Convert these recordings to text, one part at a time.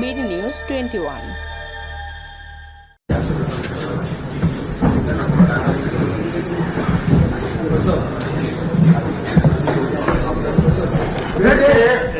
BD news twenty one Babes.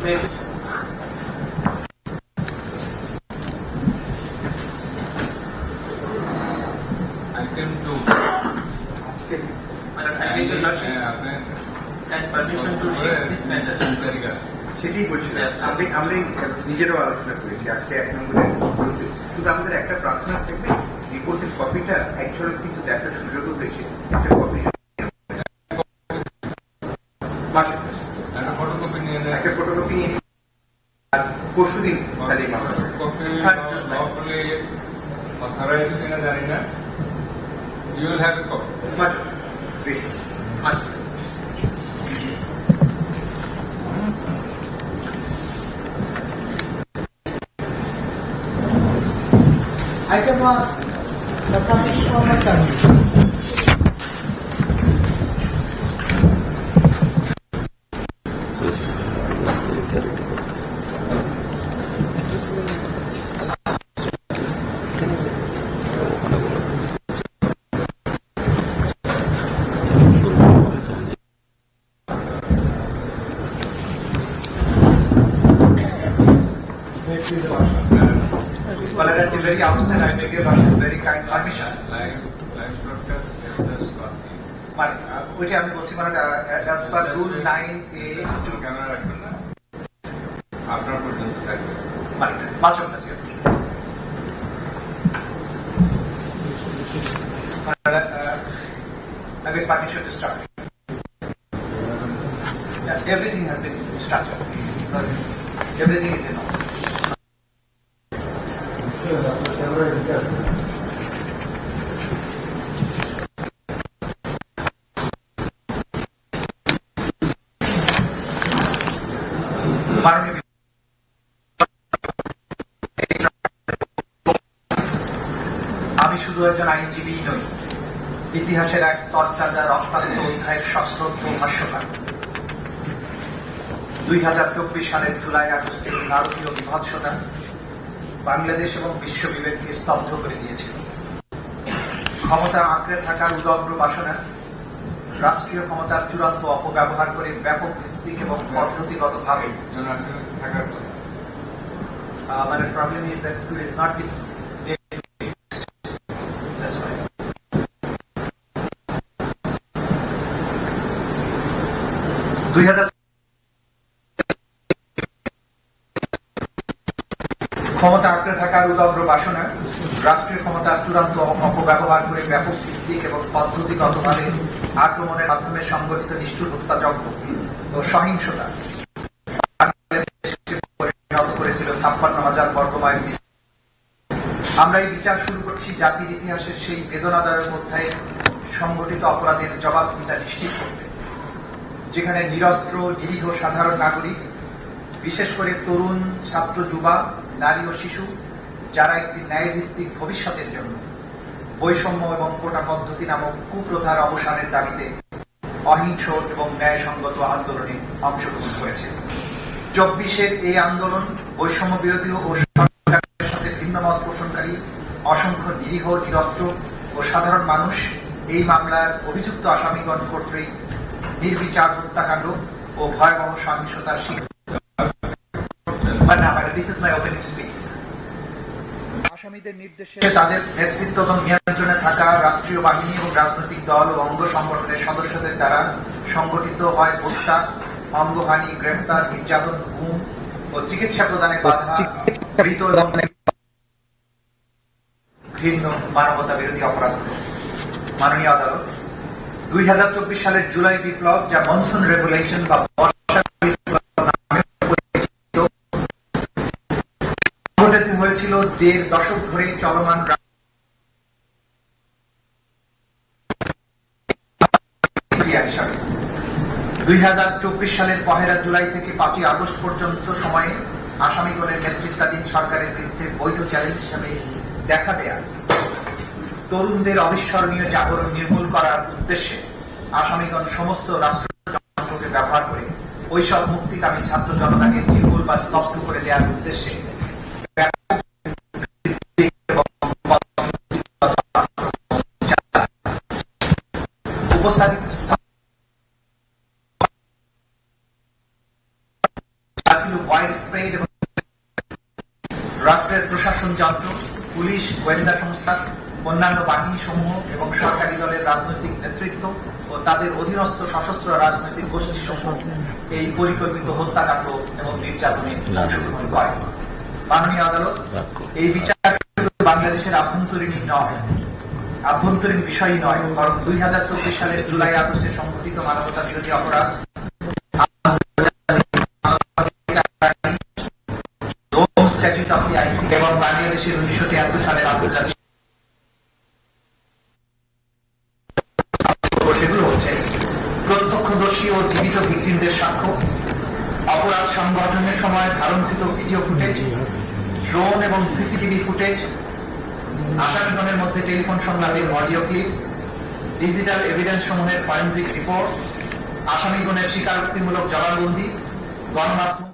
I can do. Madam, I beg your lordship and permission to take this matter. very good. সেটাই বলছিলাম। আমি আমরা নিজেরও আলোচনা করেছি। আজকে এক নম্বরের শুধু আমাদের একটা প্রার্থনা থাকবে। রিপোর্টের কপিটা একজনের কিন্তু দেখার সুযোগও হয়েছে। একটা copy very. I beg your pardon. Very kind permission. Live broadcast. But, uh, I'm to uh, as per rule 9 আমি শুধু একজন আইনজীবী নই, ইতিহাসের এক তরতাজা রক্তাক্ত অধ্যায়ের সশ্রদ্ধ ভাষ্যকার দুই হাজার চব্বিশ সালের জুলাই আগস্টের ভারতীয় বিভৎসতা বাংলাদেশ এবং বিশ্ব বিবেককে স্তব্ধ করে দিয়েছিল। ক্ষমতা আঁকড়ে থাকার উদগ্র বাসনা, রাষ্ট্রীয় ক্ষমতার চূড়ান্ত অপব্যবহার করে ব্যাপক ভিত্তিক এবং পদ্ধতিগতভাবে the problem is ক্ষমতা আঁকড়ে থাকার উদগ্র বাসনা রাষ্ট্রীয় ক্ষমতার চূড়ান্ত অপব্যবহার করে ব্যাপক ভিত্তিক এবং পদ্ধতিগতভাবে আক্রমণের মাধ্যমে সংগঠিত নিষ্ঠুর হত্যাযজ্ঞ ও সহিংসতা। আমরা এই বিচার শুরু করছি জাতির ইতিহাসের সেই বেদনাদায়ক অধ্যায়ে সংগঠিত অপরাধের জবাবদিহিতা নিশ্চিত করতে, যেখানে নিরস্ত্র, নিরীহ সাধারণ নাগরিক, বিশেষ করে তরুণ, ছাত্র, যুবা নারী ও শিশু যারা একটি ন্যায়ভিত্তিক ভবিষ্যতের জন্য বৈষম্য এবং কোটা পদ্ধতি নামক কুপ্রথার অবসানের দাবিতে অহিংস এবং ন্যায়সঙ্গত আন্দোলনে অংশগ্রহণ করেছে। চব্বিশের এই আন্দোলন বৈষম্য বিরোধী ও সরকারের সাথে ভিন্ন মত পোষণকারী, অসংখ্য নিরীহ, নিরস্ত্র ও সাধারণ মানুষ এই মামলার অভিযুক্ত আসামিগণ কর্তৃক নির্বিচার হত্যাকাণ্ড ও ভয়াবহ সহিংসতার শিকার But now, this is my opening speech. আসামিদের নির্দেশে তাদের নেতৃত্ব এবং নিয়ন্ত্রণে থাকা রাষ্ট্রীয় বাহিনী এবং রাজনৈতিক দল ও অঙ্গ সংগঠনের সদস্যদের দ্বারা সংগঠিত হয় হত্যা অঙ্গহানি গ্রেপ্তার নির্যাতন ঘুম ও চিকিৎসা প্রদানে বাধা মৃত এবং ভিন্ন মানবতা বিরোধী অপরাধ মাননীয় আদালত দুই সালের জুলাই বিপ্লব যা মনসুন রেগুলেশন বা দেড় দশক ধরে চলমান প্রক্রিয়া হিসাবে। দুই সালের পহেলা জুলাই থেকে পাঁচই আগস্ট পর্যন্ত সময়ে আসামিগণের নেতৃত্বাধীন সরকারের বিরুদ্ধে বৈধ চ্যালেঞ্জ হিসেবে দেখা দেয়া। তরুণদের অবিস্মরণীয় জাগরণ নির্মূল করার উদ্দেশ্যে আসামিগণ সমস্ত রাষ্ট্রযন্ত্রকে ব্যবহার করে ওইসব মুক্তিকামী ছাত্র জনতাকে নির্মূল বা স্তব্ধ করে দেওয়ার উদ্দেশ্যে অন্যান্য বাহিনী সমূহ এবং সরকারি দলের রাজনৈতিক নেতৃত্ব ও তাদের অধীনস্থ সশস্ত্র রাজনৈতিক গোষ্ঠী সমূহ এই পরিকল্পিত হত্যাকাণ্ড এবং নির্যাতনে অংশগ্রহণ করে। মাননীয় আদালত, এই বিচার বাংলাদেশের আভ্যন্তরীণই নয়, আভ্যন্তরীণ বিষয়ই নয়, বরং দুই হাজার চব্বিশ সালের জুলাই আগস্টে সংঘটিত মানবতা বিরোধী অপরাধ এবং বাংলাদেশের উনিশশো তিয়াত্তর সালের আন্তর্জাতিক সেগুলো হচ্ছে প্রত্যক্ষদর্শী ও জীবিত ভিকটিমদের সাক্ষ্য অপরাধ সংগঠনের সময় ধারণকৃত ভিডিও ফুটেজ, ড্রোন এবং সিসিটিভি ফুটেজ আসামিগণের মধ্যে টেলিফোন সংলাপের অডিও ক্লিপস, ডিজিটাল এভিডেন্স সমূহের ফরেন্সিক রিপোর্ট আসামিগণের স্বীকারোক্তিমূলক জবানবন্দি, গণমাধ্যম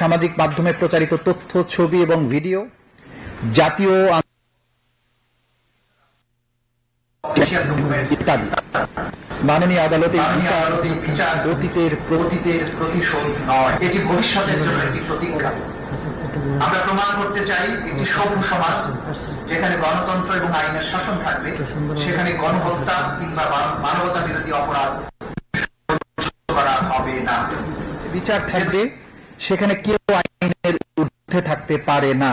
সামাজিক মাধ্যমে প্রচারিত তথ্য, ছবি এবং ভিডিও, জাতীয় ইত্যাদি। মাননীয় আদালতে বিচার অতীতের প্রতিশোধ নয় এটি ভবিষ্যতের জন্য একটি প্রতিজ্ঞা। আমরা প্রমাণ করতে চাই একটি সভ্য সমাজ যেখানে গণতন্ত্র এবং আইনের শাসন থাকবে সেখানে গণহত্যা কিংবা মানবতা বিরোধী অপরাধ করা হবে না। বিচার থাকবে সেখানে কেউ আইনের ঊর্ধ্বে থাকতে পারে না।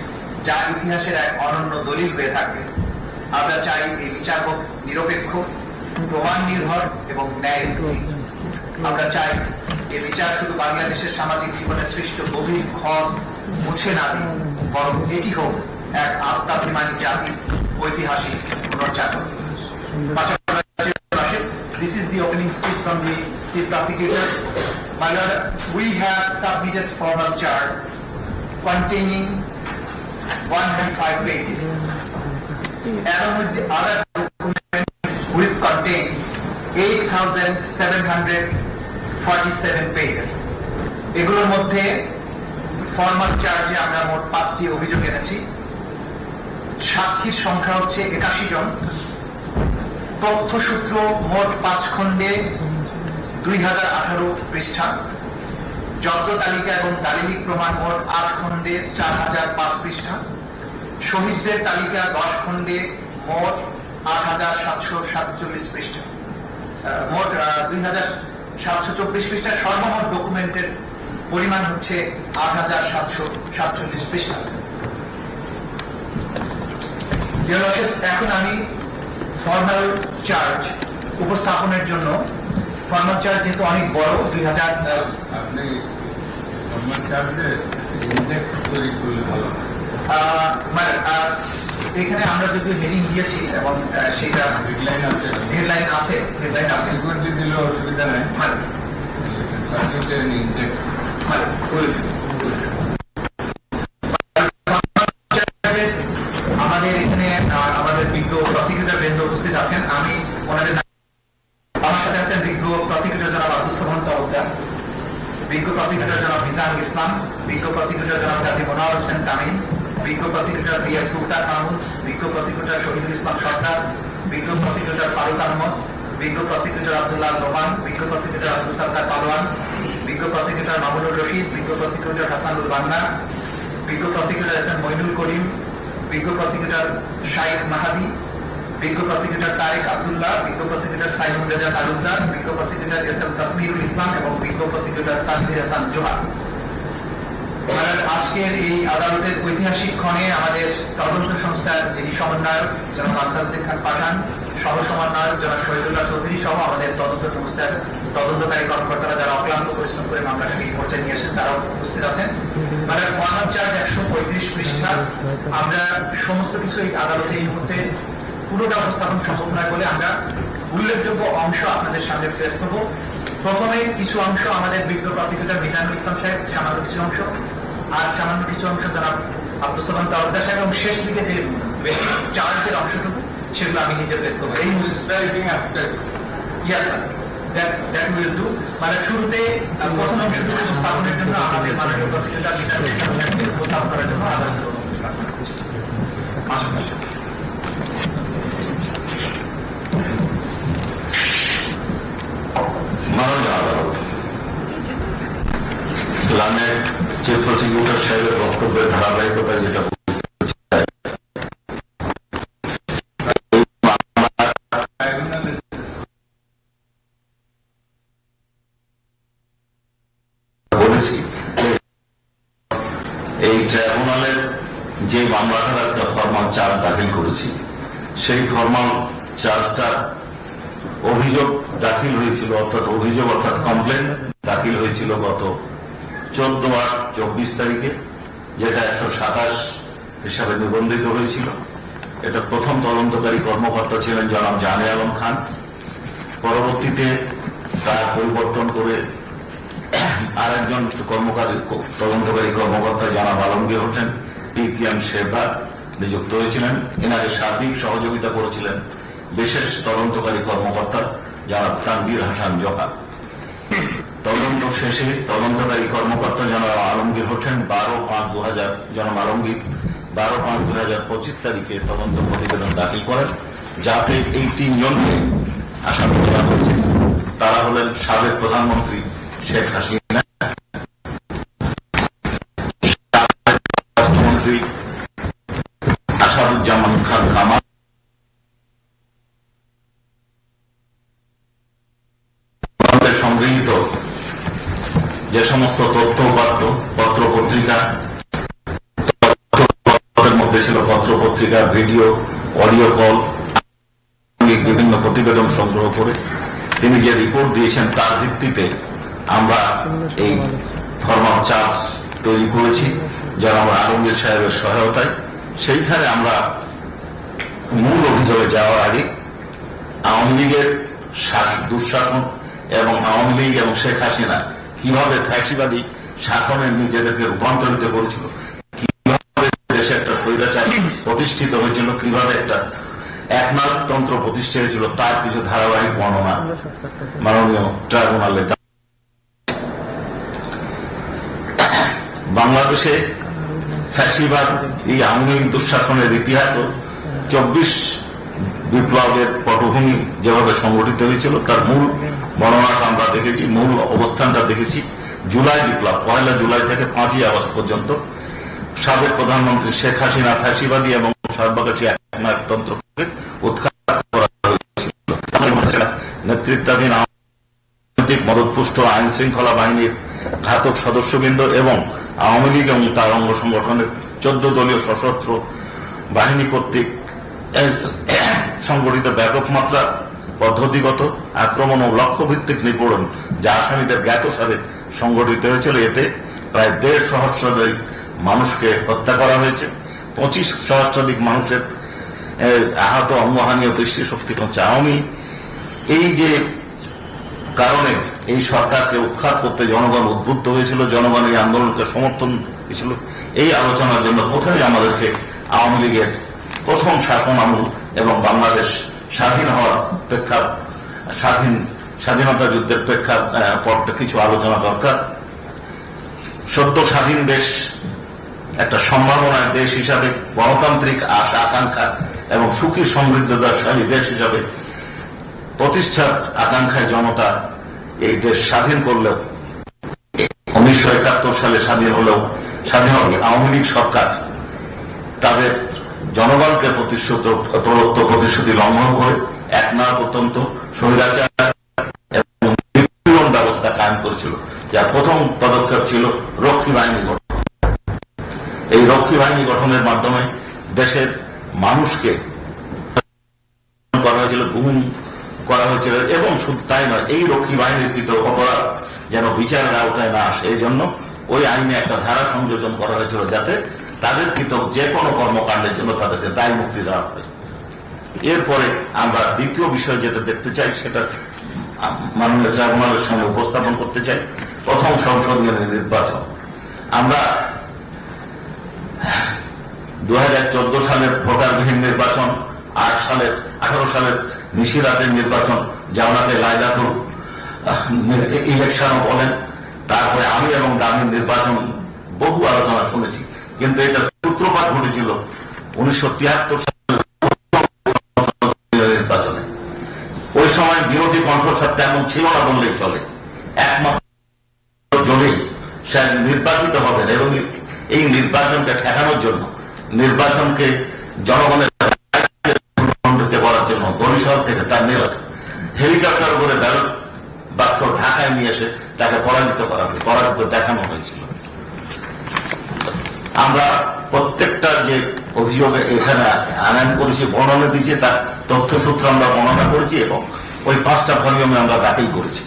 যা ইতিহাসের এক অনন্য দলিল হয়ে থাকবে আমরা চাই এই বিচার হোক নিরপেক্ষ প্রমাণ নির্ভর এবং ন্যায়। আমরা চাই এই বিচার শুধু বাংলাদেশের সামাজিক জীবনে সৃষ্ট গভীর ক্ষত মুছে না দিন বরং এটি হোক এক আত্মাভিমানী জাতির ঐতিহাসিক পুনর্জাগরণ। This is the opening speech from the chief prosecutor. My lord, we have submitted formal charge containing 105 pages. Along with the other documents which contains 8,747 pages. এগুলোর মধ্যে ফর্মাল চার্জে আমরা মোট পাঁচটি অভিযোগ এনেছি সাক্ষীর সংখ্যা হচ্ছে একাশি জন তথ্যসূত্র মোট পাঁচ খণ্ডে দুই হাজার আঠারো পৃষ্ঠা জব্দ তালিকা এবং দালিলিক প্রমাণ মোট আট খণ্ডে চার হাজার পাঁচ পৃষ্ঠা শহীদদের তালিকা দশ খণ্ডে মোট আট হাজার সাতশো সাতচল্লিশ পৃষ্ঠা। মোট দুই হাজার সাতশো চব্বিশ পৃষ্ঠা। সর্বমোট ডকুমেন্টের পরিমাণ হচ্ছে আট হাজার সাতশো সাতচল্লিশ পৃষ্ঠা। এখন আমি ফর্মাল চার্জ উপস্থাপনের জন্য ফর্মাল চার্জ যেহেতু অনেক বড়, দুই হাজার আপনি গভর্নমেন্ট চার্জে ইন্ডেক্স তৈরি করলে ভালো হয়। এখানে আমরা যদি হেডিং দিয়েছি এবং সেটা হেডলাইন আছে হেডলাইন আছে হেডলাইন আছে। সিকিউরিটি দিলে অসুবিধা নাই। মানে সার্টিফিকেট মানে আমাদের এখানে আমাদের বিজ্ঞ উপস্থিত আছেন। আমি বিজ্ঞ ইসলাম বিজ্ঞ প্রসিকিউটর জনাব গাজী মনোয়ার হোসেন তামিম বিজ্ঞ prosecutor B M Sultan Mahmud বিজ্ঞ প্রসিকিউটর শহীদুল ইসলাম সরকার বিজ্ঞ প্রসিকিউটর ফারুক আহমদ বিজ্ঞ প্রসিকিউটর আব্দুল্লাহ রোমান বিজ্ঞ প্রসিকিউটর আব্দুল সাত্তার পালোয়ান বিজ্ঞ প্রসিকিউটর মামুনুর রশিদ বিজ্ঞ প্রসিকিউটর হাসানুল বান্না বিজ্ঞ prosecutor S M Mainul Karim বিজ্ঞ প্রসিকিউটর শাইখ মাহাদি বিজ্ঞ প্রসিকিউটর তারেক আব্দুল্লাহ বিজ্ঞ প্রসিকিউটর সাইমুল রেজা তালুকদার বিজ্ঞ prosecutor S M Tasmirul Islam এবং বিজ্ঞ প্রসিকিউটর তানভীর হাসান জোহা মানে আজকের এই আদালতের ঐতিহাসিক ক্ষণে আমাদের তদন্ত সংস্থার যিনি সমন্বয়ক, জনাব আনসারুদ্দিন খান পাঠান, সহ সমন্বয়ক জনাব শহীদুল্লাহ চৌধুরী সহ আমাদের তদন্ত সংস্থার তদন্তকারী কর্মকর্তারা যারা অক্লান্ত পরিশ্রম করে মামলাটাকে এই পর্যায়ে নিয়ে এসেছেন তারাও উপস্থিত আছেন। মানে ফর্মাল চার্জ একশো পঁয়ত্রিশ পৃষ্ঠা। আমরা সমস্ত কিছু এই আদালতে এই মুহূর্তে পুরোটা উপস্থাপন সম্ভব নয় বলে আমরা উল্লেখযোগ্য অংশ আপনাদের সামনে প্রেস করব। প্রথমে কিছু অংশ আমাদের বিজ্ঞ প্রসিকিউটর মিজানুল ইসলাম সাহেব, সামান্য কিছু অংশ। আর সামান্য কিছু অংশ জনাব আব্দুল সালাম তালুকদার সাহেব এবং শেষ দিকে যে বেসিক চার্জের অংশটুকু সেগুলো আমি নিজে প্রেস করব। এই Describing aspects. Yes sir that that will do মানে শুরুতে প্রথম অংশটুকু উপস্থাপনের জন্য আমাদের মাননীয় প্রসিকিউটর উপস্থাপন করার জন্য আদালতের মাননীয় আদালত চিফ প্রসিকিউটর সাহেবের বক্তব্যের ধারাবাহিকতায় যেটা যে এই ট্রাইব্যুনালের যে মামলাটার আজকে দাখিল করেছি, সেই ফর্মাল চার্জটা অভিযোগ দাখিল হয়েছিল, অর্থাৎ অভিযোগ অর্থাৎ কমপ্লেন দাখিল হয়েছিল গত চোদ্দ আট চব্বিশ তারিখে, যেটা একশো সাতাশ হিসাবে নিবন্ধিত হয়েছিল। এটা প্রথম তদন্তকারী কর্মকর্তা ছিলেন জনাব জানে আলম খান। পরবর্তীতে তার পরিবর্তন করে আরেকজন কর্মকারী, তদন্তকারী কর্মকর্তা জানাব Alamgir Hossain, P P M শেরবা নিযুক্ত হয়েছিলেন। এনাকে সার্বিক সহযোগিতা করেছিলেন বিশেষ তদন্তকারী কর্মকর্তা জানাব তানবীর হাসান জহা। তদন্ত শেষে তদন্তকারী কর্মকর্তা জনাব আলমগীর হোসেন বারো পাঁচ দু হাজার জনাব আলমগীর বারো পাঁচ দু হাজার পঁচিশ তারিখে তদন্ত প্রতিবেদন দাখিল করেন, যাতে এই তিনজনকে আসামি করা হয়েছে তারা হলেন সাবেক প্রধানমন্ত্রী শেখ হাসিনা, সাবেক রাষ্ট্রমন্ত্রী আসাদুজ্জামান খান কামাল আমাদের সংগৃহীত যে সমস্ত তথ্য উপাত্ত পত্র পত্রিকা মধ্যে ছিল পত্র পত্রিকা ভিডিও, অডিও কল বিভিন্ন প্রতিবেদন সংগ্রহ করে তিনি যে রিপোর্ট দিয়েছেন তার ভিত্তিতে আমরা এই ফর্মাল চার্জ তৈরি করেছি, যারা আমরা আলমগীর সাহেবের সহায়তায়। সেইখানে আমরা মূল অভিযোগে যাওয়ার আগে আওয়ামী লীগের শাস- দুঃশাসন এবং আওয়ামী লীগ এবং শেখ হাসিনা কীভাবে ফ্যাসিবাদী শাসনে নিজেদেরকে রূপান্তরিত করেছিল, কীভাবে দেশে একটা স্বৈরাচার প্রতিষ্ঠিত হয়েছিল, কীভাবে একটা একনায়কতন্ত্র প্রতিষ্ঠা হয়েছিল, তার কিছু ধারাবাহিক বর্ণনা মাননীয় ট্রাইব্যুনালে। বাংলাদেশে ফ্যাসিবাদ, এই আওয়ামী দুঃশাসনের ইতিহাস চব্বিশ বিপ্লবের পটভূমি যেভাবে সংগঠিত হয়েছিল, তার মূল বর্ণনাটা আমরা দেখেছি, মূল অবস্থানটা দেখেছি জুলাই বিপ্লব, পয়লা জুলাই থেকে পাঁচই আগস্ট পর্যন্ত। সাবেক প্রধানমন্ত্রী শেখ হাসিনা, ফ্যাসিবাদী এবং সর্বকাশী একনায়কতন্ত্রকে উৎখাত করা হয়েছিল। নেতৃত্বাধীন রাজনৈতিক মদতপুষ্ট আইন শৃঙ্খলা বাহিনীর ঘাতক সদস্যবৃন্দ এবং আওয়ামী লীগ এবং তার অঙ্গ সংগঠনের চোদ্দ দলীয় সশস্ত্র বাহিনী কর্তৃক সংগঠিত ব্যাপক মাত্রা পদ্ধতিগত আক্রমণ ও লক্ষ্যভিত্তিক নিপীড়ন যা আসামিদের জ্ঞাতসারে সংগঠিত হয়েছিল। এতে প্রায় দেড় সহস্রাধিক মানুষকে হত্যা করা হয়েছে। পঁচিশ সহস্রাধিক মানুষের আহত অঙ্গহানি ও দৃষ্টি শক্তি হচ্ছে আওয়ামী এই যে কারণে এই সরকারকে উৎখাত করতে জনগণ উদ্বুদ্ধ হয়েছিল, জনগণ এই আন্দোলনকে সমর্থন দিয়েছিল, এই আলোচনার জন্য প্রথমে আমাদেরকে আওয়ামী লীগের প্রথম শাসন আমল এবং বাংলাদেশ স্বাধীন হওয়ার প্রেক্ষা স্বাধীন স্বাধীনতা যুদ্ধের প্রেক্ষা পরটা কিছু আলোচনা দরকার। সদ্য স্বাধীন দেশ একটা সম্ভাবনার দেশ হিসাবে, গণতান্ত্রিক আশা, আকাঙ্ক্ষা এবং সুখী সমৃদ্ধশালী দেশ হিসাবে প্রতিষ্ঠার আকাঙ্ক্ষায় জনতা এই দেশ স্বাধীন করলেও, উনিশশো একাত্তর সালে স্বাধীন হলেও, স্বাধীন আওয়ামী লীগ সরকার তাদের জনগণকে প্রতিশ্রুত, প্রদত্ত প্রতিশ্রুতি লঙ্ঘন করে এক নাক অত্যন্ত স্বৈরাচার ব্যবস্থা কায়েম করেছিল, যার প্রথম পদক্ষেপ ছিল রক্ষী বাহিনী গঠন। এই রক্ষী বাহিনী গঠনের মাধ্যমে দেশের মানুষকে করা হয়েছিল, গুম করা হয়েছিল, এবং শুধু তাই নয়, এই রক্ষী বাহিনীর কৃত অপরাধ যেন বিচারের আওতায় না আসে এই জন্য ওই আইনে একটা ধারা সংযোজন করা হয়েছিল যাতে তাদের কৃত যে কোনো কর্মকাণ্ডের জন্য তাদেরকে দায় মুক্তি দেওয়া হয় এরপরে আমরা দ্বিতীয় বিষয় যেটা দেখতে চাই সেটা মাননীয় ট্রাইব্যুনালের সামনে উপস্থাপন করতে চাই। প্রথম সংসদীয় নির্বাচন। আমরা দু হাজার চোদ্দ সালের ভোটারবিহীন নির্বাচন আট সালের আঠারো সালের নিশিরাতের নির্বাচন যা ওনাকে লাইলাতুল আহ, ইলেকশনও বলেন। তারপরে আমি এবং দামির নির্বাচন বহু আলোচনা শুনেছি। কিন্তু এটা সূত্রপাত ঘটেছিল উনিশশো তিয়াত্তর নির্বাচনে। ওই সময় বিরোধী কণ্ঠস্বর তেমন ছিল না বললেই চলে। একমাত্র জনেই সে নির্বাচিত হবেন এবং এই নির্বাচনকে ঠেকানোর জন্য, নির্বাচনকে জনগণের জন্য বরিশাল থেকে তার মেয়র হেলিকপ্টার করে ব্যালট বাক্স ঢাকায় নিয়ে এসে তাকে পরাজিত করা পরাজিত দেখানো হয়েছিল। আমরা প্রত্যেকটা যে অভিযোগ এখানে আনয়ন করেছি বর্ণনা দিয়েছি, তার তথ্যসূত্র আমরা বর্ণনা করেছি এবং ওই পাঁচটা ভলিউমে আমরা দাখিল করেছি।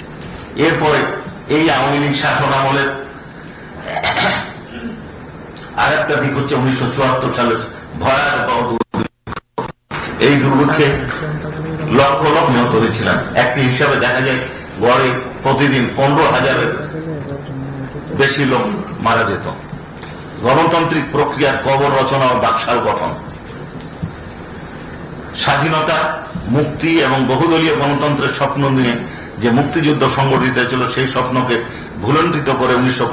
এরপরে এই আওয়ামী লীগ শাসন আমলের আর একটা দিক হচ্ছে উনিশশো চুয়াত্তর সালের ভয়াবহ এই দুর্ভিক্ষে লক্ষ লক্ষ নিহত হয়েছিলেন। একটি হিসাবে দেখা যায়, গড়ে প্রতিদিন পনেরো হাজারের বেশি লোক মারা যেত। গণতান্ত্রিক প্রক্রিয়ার কবর রচনা ও বাকশাল গঠন। স্বাধীনতা, মুক্তি এবং বহুদলীয় গণতন্ত্রের স্বপ্ন নিয়ে যে মুক্তিযুদ্ধ সংগঠিত হয়েছিল, সেই স্বপ্নকে ভুলণ্ডিত করে উনিশশো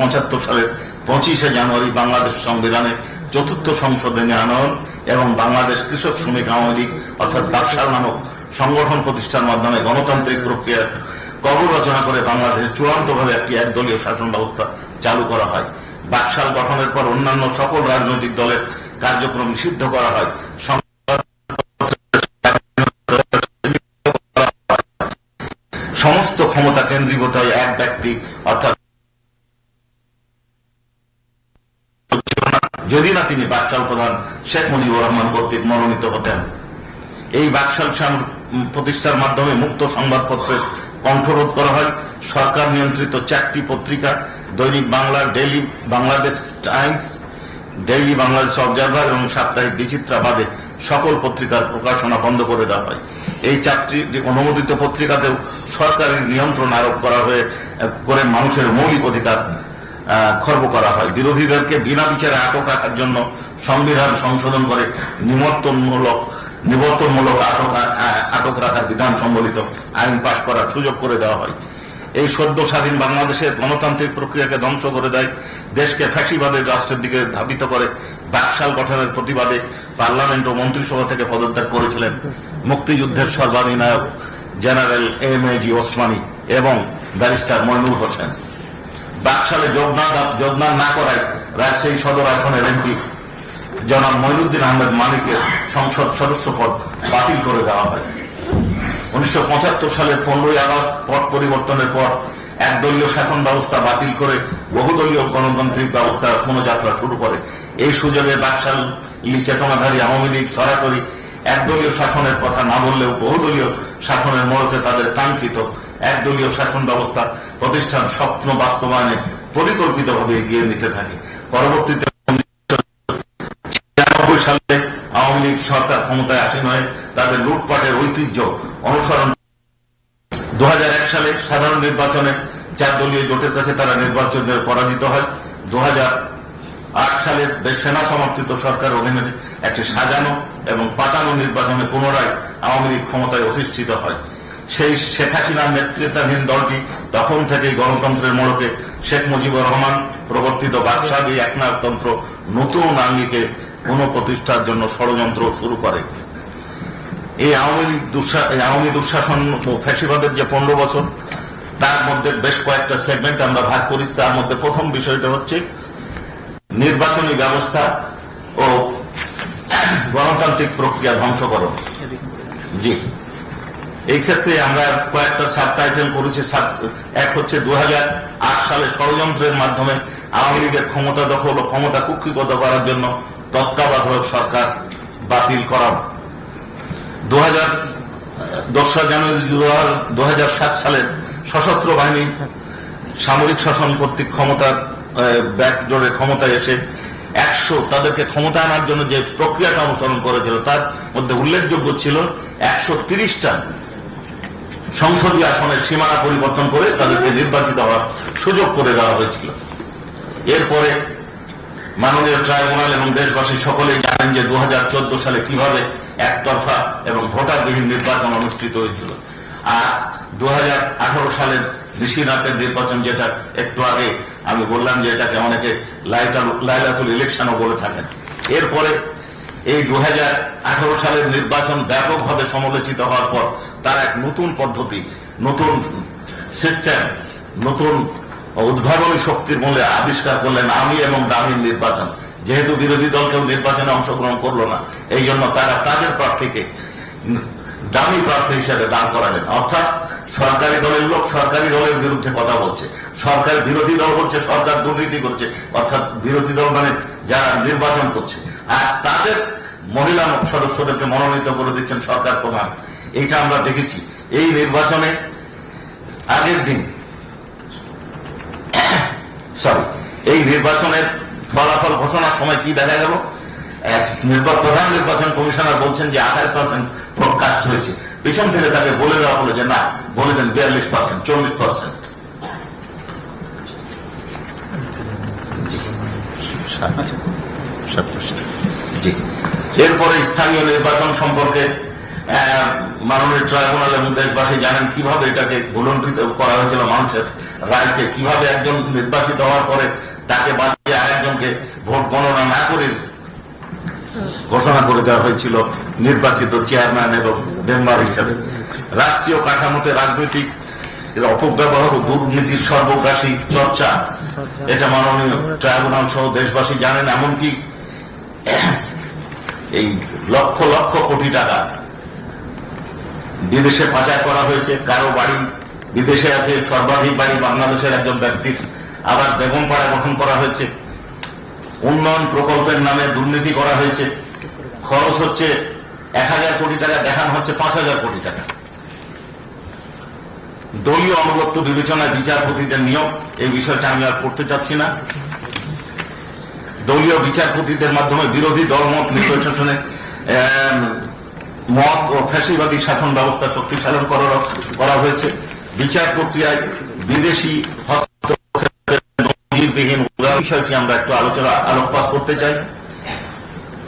সালের পঁচিশে জানুয়ারি বাংলাদেশ সংবিধানের চতুর্থ সংসদে আনয়ন এবং বাংলাদেশ কৃষক শ্রমিক আওয়ামী লীগ, অর্থাৎ বাকশাল নামক সংগঠন প্রতিষ্ঠার মাধ্যমে গণতান্ত্রিক প্রক্রিয়ার কবর রচনা করে বাংলাদেশে চূড়ান্তভাবে একটি একদলীয় শাসন ব্যবস্থা চালু করা হয়। বাকশাল গঠনের পর অন্যান্য সকল রাজনৈতিক দলের কার্যক্রম নিষিদ্ধ করা হয়। সমস্ত ক্ষমতা কেন্দ্রীভূত হয় এক ব্যক্তি, অর্থাৎ যদি না তিনি বাকশাল প্রধান শেখ মুজিবুর রহমান কর্তৃক মনোনীত হতেন। এই বাকশাল প্রতিষ্ঠার মাধ্যমে মুক্ত সংবাদপত্রের কণ্ঠরোধ করা হয়। সরকার নিয়ন্ত্রিত চারটি পত্রিকা দৈনিক Bangla daily Bangladesh times, daily Bangladesh observer এবং সাপ্তাহিক বিচিত্রা বাদে সকল পত্রিকার প্রকাশনা বন্ধ করে দেওয়া হয়। এই চারটি অনুমোদিত পত্রিকাতেও সরকারি নিয়ন্ত্রণ আরোপ করা হয়ে, করে মানুষের মৌলিক অধিকার খর্ব করা হয়। বিরোধীদেরকে বিনা বিচারে আটক রাখার জন্য সংবিধান সংশোধন করে নিমন্ত্রণমূলক নিবর্তনমূলক আটক আটক রাখার বিধান সম্বলিত আইন পাশ করার সুযোগ করে দেওয়া হয়। এই সদ্য স্বাধীন বাংলাদেশের গণতান্ত্রিক প্রক্রিয়াকে ধ্বংস করে দেয়, দেশকে ফ্যাসিবাদের রাষ্ট্রের দিকে ধাবিত করে বাকশাল গঠনের প্রতিবাদে পার্লামেন্ট ও মন্ত্রিসভা থেকে পদত্যাগ করেছিলেন মুক্তিযুদ্ধের সর্বাধিনায়ক general M A G Osmani এবং ব্যারিস্টার মইনুল হোসেন। বাকশালে যোগদান না করায় রাজশাহী সদর আসনের এমপি জনাব মইনুদ্দিন আহমেদ মালিকের সংসদ সদস্য পদ বাতিল করে দেওয়া হয়। উনিশশো সালের পনেরোই আগস্ট পট পরিবর্তনের পর একদলীয় শাসন ব্যবস্থা বাতিল করে বহুদলীয় গণতান্ত্রিক ব্যবস্থা পুনঃযাত্রা শুরু করে। এই সুযোগে বাকশাল চেতনাধারী আওয়ামী লীগ সরাসরি একদলীয় শাসনের কথা না বললেও বহুদলীয় শাসনের মোড়কে তাদের কাঙ্ক্ষিত একদলীয় শাসন ব্যবস্থা প্রতিষ্ঠান স্বপ্ন বাস্তবায়নে পরিকল্পিতভাবে এগিয়ে নিতে থাকে। পরবর্তীতে সালে আওয়ামী লীগ সরকার ক্ষমতায় আসীন হয়ে তাদের লুটপাটের ঐতিহ্য অনুসরণ। দু হাজার এক সালে সাধারণ নির্বাচনে চার দলীয় জোটের কাছে তারা নির্বাচনে পরাজিত হয়। দু আট সালের সেনা সমর্থিত সরকার অধীনে একটি সাজানো এবং পাতানো নির্বাচনে পুনরায় আওয়ামী লীগ ক্ষমতায় অধিষ্ঠিত হয়। সেই শেখ হাসিনার নেতৃত্বাধীন দলটি তখন থেকেই গণতন্ত্রের মোড়কে শেখ মুজিবুর রহমান, প্রবর্তিত বাদশাহী একনায়কতন্ত্র, নতুন আঙ্গিকে পুনঃপ্রতিষ্ঠার জন্য ষড়যন্ত্র শুরু করে। এই আওয়ামী লীগ আওয়ামী দুঃশাসন ও ফ্যাসিবাদের যে পনেরো বছর, তার মধ্যে বেশ কয়েকটা সেগমেন্ট আমরা ভাগ করেছি তার মধ্যে প্রথম বিষয়টা হচ্ছে নির্বাচনী ব্যবস্থা ও গণতান্ত্রিক প্রক্রিয়া ধ্বংসকরণ। জি। এই ক্ষেত্রে আমরা কয়েকটা সাব টাইটেল করেছি এক হচ্ছে দু হাজার আট সালে ষড়যন্ত্রের মাধ্যমে আওয়ামী লীগের ক্ষমতা দখল ও ক্ষমতা কুক্ষিগত করার জন্য তত্ত্বাবধায়ক সরকার বাতিল করা। দু হাজার দোসরা জানুয়ারি দু হাজার সাত সালের সশস্ত্র বাহিনী সামরিক শাসন কর্তৃক ক্ষমতার ব্যাক জোরে ক্ষমতায় এসে একশো তাদেরকে ক্ষমতা আনার জন্য যে প্রক্রিয়াটা অনুসরণ করেছিল, তার মধ্যে উল্লেখযোগ্য ছিল একশো তিরিশটা সংসদীয় আসনের সীমানা পরিবর্তন করে তাদেরকে নির্বাচিত হওয়ার সুযোগ করে দেওয়া হয়েছিল। এরপরে মাননীয় ট্রাইব্যুনাল এবং দেশবাসী সকলেই জানেন যে দু হাজার চোদ্দ সালে কীভাবে একতরফা এবং ভোটারবিহীন নির্বাচন অনুষ্ঠিত হয়েছিল। আর দু সালের ঋষিনাথের নির্বাচন যেটা, একটু আগে আমি বললাম যে এটাকে অনেকে লাইলাতুল- ইলেকশনও বলে থাকেন। এরপরে এই দু হাজার আঠারো সালের নির্বাচন ব্যাপকভাবে সমালোচিত হওয়ার পর তার এক নতুন পদ্ধতি, নতুন সিস্টেম নতুন উদ্ভাবনী শক্তির মূল্যে আবিষ্কার করলেন আমি এবং দামির নির্বাচন। যেহেতু বিরোধী দল কেউ নির্বাচনে অংশগ্রহণ করল না এই জন্য তারা তাদের প্রার্থীকে দামি প্রার্থী হিসেবে দান করালেন। অর্থাৎ সরকারি দলের লোক সরকারি দলের বিরুদ্ধে কথা বলছে। সরকার বিরোধী দল বলছে, সরকার দুর্নীতি করছে। অর্থাৎ বিরোধী দল মানে যারা নির্বাচন করছে। আর তাদের মহিলা সদস্যদেরকে মনোনীত করে দিচ্ছেন সরকার প্রধান। এইটা আমরা দেখেছি। এই নির্বাচনে আগের দিন সরি এই নির্বাচনের ফলাফল ঘোষণার সময় কি দেখা গেল? প্রধান নির্বাচন কমিশনার বলছেন যে আঠাশ পার্সেন্ট ভোট কাস্ট হয়েছে। পিছন থেকে তাকে বলে দেওয়া হলো যে না, বলে দেন বিয়াল্লিশ পার্সেন্ট চল্লিশ পার্সেন্ট এরপরে স্থানীয় নির্বাচন সম্পর্কে মাননীয় ট্রাইব্যুনাল এবং দেশবাসী জানেন কীভাবে এটাকে ভুলণ্ঠিত করা হয়েছিল মানুষের রায়কে। কীভাবে একজন নির্বাচিত হওয়ার পরে তাকে বাদ দিয়ে আরেকজনকে ভোট গণনা না করে ঘোষণা করে দেওয়া হয়েছিল নির্বাচিত চেয়ারম্যান এবং মেম্বার হিসেবে। রাষ্ট্রীয় কাঠামোতে রাজনৈতিক অপব্যবহার ও দুর্নীতির সর্বগ্রাসী চর্চা, এটা মাননীয় ট্রাইব্যুনাল সহ দেশবাসী জানেন, এমনকি এই লক্ষ লক্ষ কোটি টাকা বিদেশে পাচার করা হয়েছে। কারও বাড়ি বিদেশে আছে, সর্বাধিক বাড়ি বাংলাদেশের একজন ব্যক্তির। আবার বেগমপাড়া গঠন করা হয়েছে। উন্নয়ন প্রকল্পের নামে দুর্নীতি করা হয়েছে। খরচ হচ্ছে এক হাজার কোটি টাকা, দেখানো হচ্ছে পাঁচ হাজার কোটি টাকা। দলীয় অনুগত্য বিবেচনায় বিচারপতিদের নিয়োগ, এই বিষয়টা আমি আর করতে চাচ্ছি না। দলীয় বিচারপতিদের মাধ্যমে বিরোধী দলমত নির্বাচনে মত ও ফ্যাসিবাদী শাসন ব্যবস্থা শক্তিশালী করা হয়েছে। বিচার প্রক্রিয়ায় বিদেশি নজিরবিহীন উদাহরণ বিষয়টি আমরা একটু আলোচনা, আলোকপাত করতে চাই।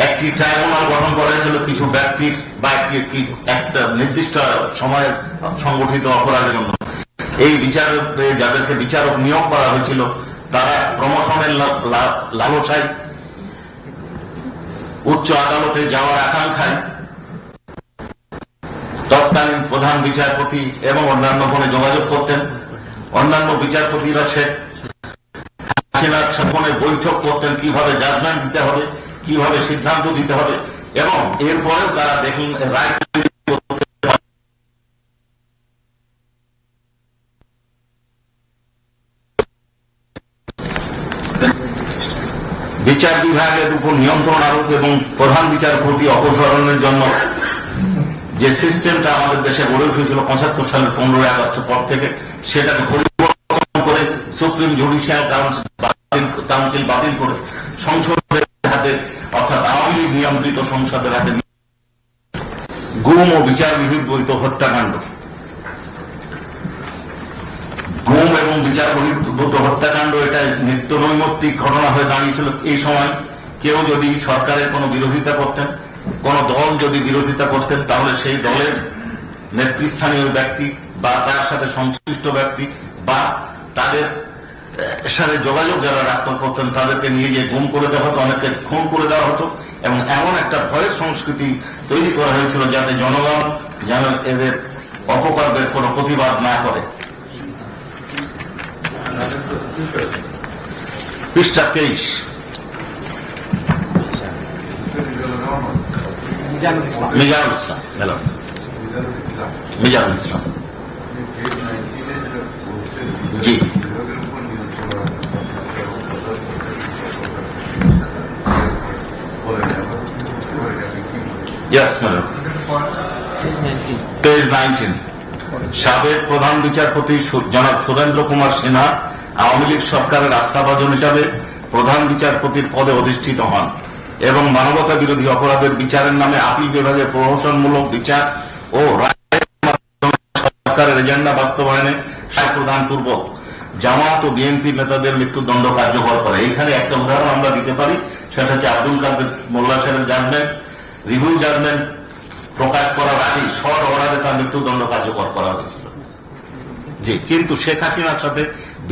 একটি ট্রাইব্যুনাল গঠন করা হয়েছিল কিছু ব্যক্তির বা একটি একটি নির্দিষ্ট সময়ে সংগঠিত অপরাধের জন্য। এই বিচারকে যাদেরকে বিচারক নিয়োগ করা হয়েছিল, তারা প্রমোশনের লালসায় উচ্চ আদালতে যাওয়ার আকাঙ্ক্ষায় তৎকালীন প্রধান বিচারপতি এবং অন্যান্য ফোনে যোগাযোগ করতেন। অন্যান্য বিচারপতিরা সে হাসিনার সাথে বৈঠক করতেন, কীভাবে জাজমেন্ট দিতে হবে, কীভাবে সিদ্ধান্ত দিতে হবে, এবং এরপরেও তারা দেখুন বিচার বিভাগের উপর নিয়ন্ত্রণ আরোপ এবং প্রধান বিচারপতি অপসারণের জন্য যে সিস্টেমটা আমাদের দেশে গড়ে উঠেছিল পঁচাত্তর সালের পনেরোই আগস্ট পর থেকে, সেটাকে পরিবর্তন করে সুপ্রিম জুডিশিয়াল কাউন্সিল কাউন্সিল বাতিল করে সংসদের হাতে, অর্থাৎ আওয়ামী লীগ নিয়ন্ত্রিত সংসদের হাতে গুম ও বিচার বহির্ভূত হত্যাকাণ্ড। গুম এবং বিচার বহির্ভূত হত্যাকাণ্ড, এটা নিত্য নৈমিত্তিক ঘটনা হয়ে দাঁড়িয়েছিল এই সময়। কেউ যদি সরকারের কোনো বিরোধিতা করতেন, কোন দল যদি বিরোধিতা করতেন, তাহলে সেই দলের নেতৃস্থানীয় ব্যক্তি বা তার সাথে সংশ্লিষ্ট ব্যক্তি বা তাদের সাথে যোগাযোগ যারা রাখতে করতেন তাদেরকে নিয়ে গিয়ে গুম করে দেওয়া হতো অনেককে খুন করে দেওয়া হতো এবং এমন একটা ভয়ের সংস্কৃতি তৈরি করা হয়েছিল যাতে জনগণ যেন এদের অপকর্মের কোনো প্রতিবাদ না করে। পৃষ্ঠা তেইশ। মিজানুল ইসলাম। হ্যালো। মিজানুল ইসলাম। জি। ইয়েস ম্যাডাম পেজ নাইনটিন সাবেক প্রধান বিচারপতি জনাব সুরেন্দ্র কুমার সিনহা আওয়ামী লীগ সরকারের আস্থাভাজন হিসাবে প্রধান বিচারপতির পদে অধিষ্ঠিত হন এবং মানবতা বিরোধী অপরাধের বিচারের নামে আপিল বিভাগের প্রহসনমূলক বিচার ও সরকারের এজেন্ডা বাস্তবায়নে প্রদান পূর্বক জামাত ও বিএনপি নেতাদের মৃত্যুদণ্ড কার্যকর করে। এইখানে একটা উদাহরণ আমরা দিতে পারি, সেটা হচ্ছে আব্দুল কাদের মোল্লা সাহেবের জাজমেন্ট রিভিউ জাজমেন্ট প্রকাশ করার আগেই শর্ট অর্ডারে তার মৃত্যুদণ্ড কার্যকর করা হয়েছিল। জি, কিন্তু শেখ হাসিনার সাথে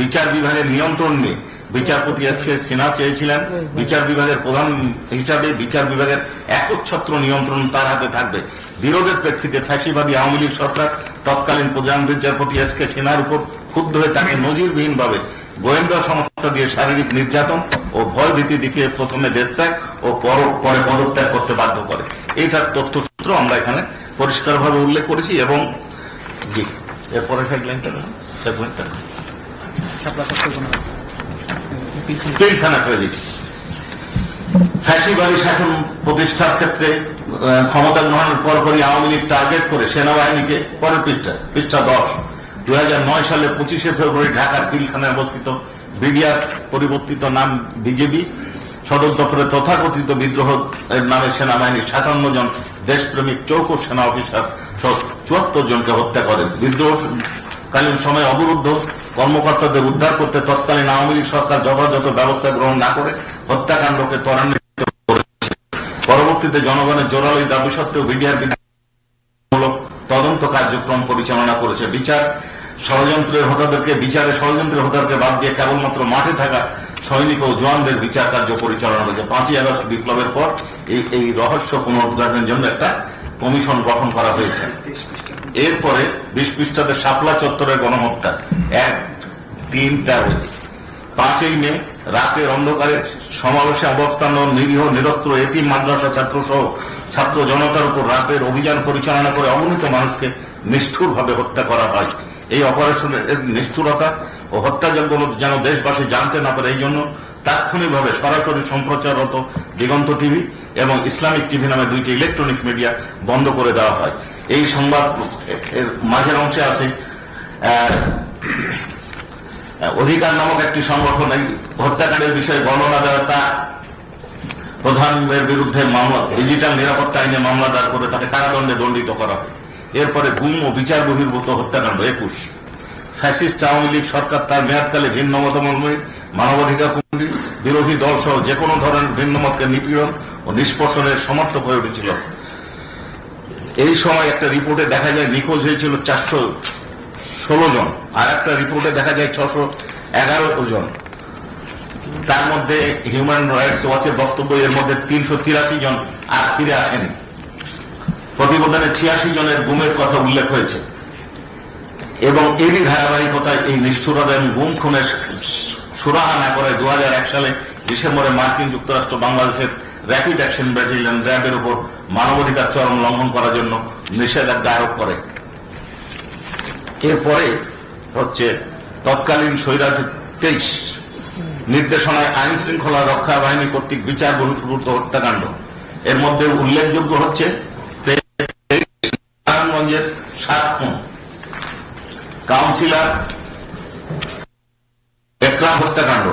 বিচার বিভাগের নিয়ন্ত্রণ নিয়ে বিচারপতি এস কে সিনহা চেয়েছিলেন। বিচার বিভাগের প্রধান হিসাবে বিচার বিভাগের একচ্ছত্র নিয়ন্ত্রণ তার হাতে থাকবে। বিরোধের প্রেক্ষিতে ফ্যাসিবাদী আওয়ামী লীগ সরকার তৎকালীন প্রধান বিচারপতি এস কে সিনহার উপর ক্ষুব্ধ হয়ে তাকে নজিরবিহীনভাবে গোয়েন্দা সংস্থা দিয়ে শারীরিক নির্যাতন ও ভয় ভীতি দেখিয়ে প্রথমে দেশ ত্যাগ ও পরে পদত্যাগ করতে বাধ্য করে। এইটার তথ্যসূত্র আমরা এখানে পরিষ্কারভাবে উল্লেখ করেছি এবং জি, এরপরে ফ্যাসিবাদী শাসন প্রতিষ্ঠার ক্ষেত্রে ক্ষমতা গ্রহণের পরপরই আওয়ামী লীগ টার্গেট করে সেনাবাহিনীকে, পরের পৃষ্ঠা পৃষ্ঠা দশ। দু হাজার নয় সালে পঁচিশে ফেব্রুয়ারি ঢাকার পিলখানায় অবস্থিত বিডিআর পরিবর্তিত নাম বিজেপি। সদর দপ্তরে তথাকথিত বিদ্রোহ নামে সেনাবাহিনীর সাতান্ন জন দেশপ্রেমিক চৌকো সেনা অফিসার সহ চুয়াত্তর জনকে হত্যা করে বিদ্রোহকালীন সময়ে অবরুদ্ধ কর্মকর্তাদের উদ্ধার করতে তৎকালীন আওয়ামী লীগ সরকার যথাযথ ব্যবস্থা গ্রহণ না করে হত্যাকাণ্ডকে ত্বরান্বিত পরবর্তীতে জনগণের জোরালো দাবি সত্ত্বেও বিডিআর তদন্ত কার্যক্রম পরিচালনা করেছে বিচার ষড়যন্ত্রের হোতাদেরকে বিচারে ষড়যন্ত্রের হোতাদেরকে বাদ দিয়ে কেবলমাত্র মাঠে থাকা সৈনিক ও জওয়ানদের বিচার কার্য পরিচালনা করেছে। পাঁচই আগস্ট বিপ্লবের পর এই এই রহস্য পুনরুদ্ধারের জন্য একটা কমিশন গঠন করা হয়েছে। এরপরে বিশ পৃষ্ঠাতে শাপলা চত্বরের গণহত্যা। এক, তিন, তেরো। পাঁচই মে, রাতের অন্ধকারে সমাবেশে অবস্থান নিরীহ, নিরস্ত্র এতিম মাদ্রাসা ছাত্র সহ ছাত্র জনতার উপর রাতের অভিযান পরিচালনা করে অগণিত মানুষকে নিষ্ঠুরভাবে হত্যা করা হয়। এই অপারেশনের নিষ্ঠুরতা ও হত্যাযজ্ঞ যেন দেশবাসী জানতে না পারে এই জন্য তাৎক্ষণিকভাবে সরাসরি সম্প্রচাররত দিগন্ত টিভি এবং ইসলামিক টিভি নামে দুইটি ইলেকট্রনিক মিডিয়া বন্ধ করে দেওয়া হয়। এই সংবাদ মাঝের অংশে আছে অধিকার নামক একটি সংগঠন, এই হত্যাকাণ্ডের বিষয়ে বর্ণনা দেওয়া, তা প্রধানের বিরুদ্ধে মামলা, ডিজিটাল নিরাপত্তা আইনে মামলা দায়ের করে তাকে কারাদণ্ডে দণ্ডিত করা হয়। এরপরে গুম ও বিচার বহির্ভূত হত্যাকাণ্ড, একুশ। ফ্যাসিস্ট আওয়ামী লীগ সরকার তার মেয়াদকালে ভিন্ন মতামত মানবাধিকার কমিটি বিরোধী দল সহ যে কোনো ধরনের ভিন্ন মতকে নিপীড়ন ও নিষ্পর্শনের সমর্থক হয়ে উঠেছিল। এই সময় একটা রিপোর্টে দেখা যায় নিখোঁজ হয়েছিল চারশো ষোলো জন, আর একটা রিপোর্টে দেখা যায় ছশো এগারো জন। তার মধ্যে হিউম্যান রাইটস ওয়াচের বক্তব্য, এর মধ্যে তিনশো তিরাশি জন আর ফিরে আসেনি। প্রতিবেদনে ছিয়াশি জনের গুমের কথা উল্লেখ হয়েছে। এবং এরই ধারাবাহিকতায় এই নিষ্ঠুরতা এবং গুম খুনের সুরাহা না করে দু হাজার এক সালে ডিসেম্বরে মার্কিন যুক্তরাষ্ট্র বাংলাদেশের র্যাপিড অ্যাকশন ব্যাটালিয়ন র্যাবের উপর মানবাধিকার চরম লঙ্ঘন করার জন্য নিষেধাজ্ঞা আরোপ করে। এরপরে হচ্ছে তৎকালীন সৈরাজ তেইশ নির্দেশনায় আইন শৃঙ্খলা রক্ষা বাহিনী কর্তৃক বিচার বহির্ভূত হত্যাকাণ্ড। এর মধ্যে উল্লেখযোগ্য হচ্ছে সাত খুন কাউন্সিলর একরাম হত্যাকাণ্ড।